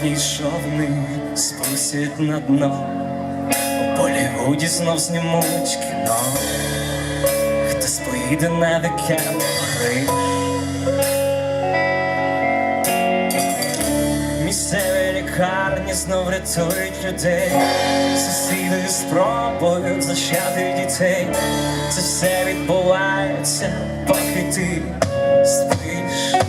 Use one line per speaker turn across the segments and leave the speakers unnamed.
Човни спустять на дно, у Болівуді знов знімуть кіно, хтось поїде на вікенд Париж. Місцеві лікарні знов рятують людей, сусіди спробують зачати дітей. Це все відбувається, поки ти спиш.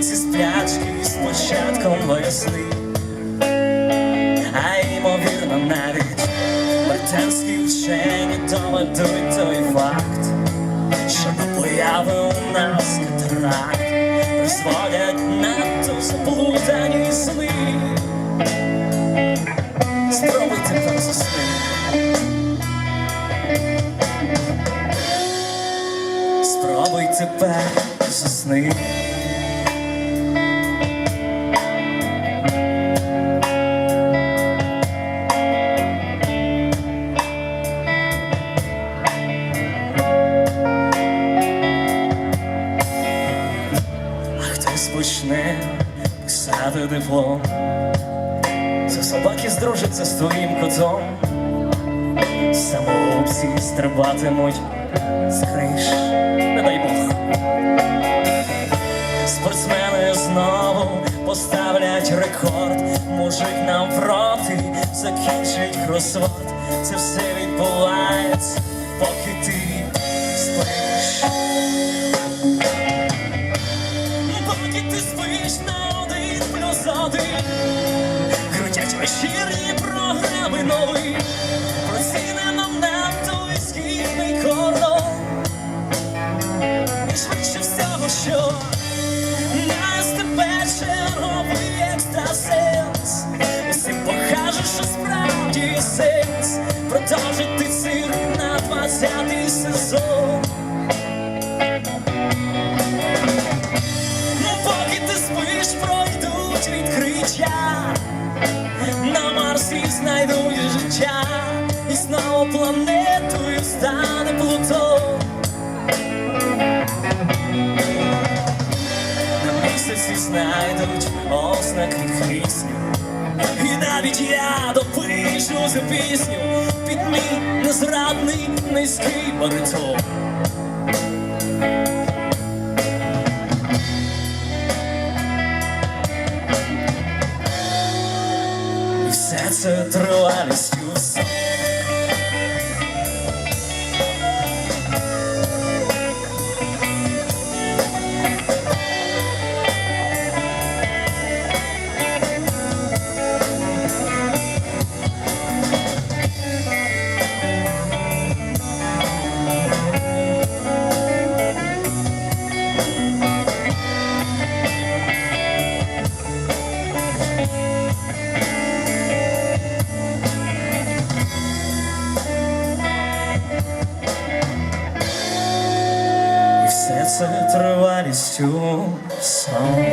Із сплячки з початком весни. А ймовірно навіть британські вчені доведуть той факт, що до появи у нас катаракт призводять надто заплутані сни. Спробуйте так засни. Спробуй тепер засни. Хтось почне писати диплом. Це собаки здружаться з твоїм котом. Самоубці стрибатимуть з криш, не дай Бог. Спортсмени знову поставлять рекорд. Мужик навпроти закінчить кросворд. Це все відбувається, поки ти спиш. Що нас тепер черговий екстрасенс. Усім покаже, що справді є сенс Продовжити цирк на 20-й сезон. Ну. На Марсі знайдуть життя, і знову планетою Місяці знайдуть ознаки кисню. І навіть я допишу цю пісню під мій незрадний низький баритон. Все це тривалістю. Все з тривалістю сам.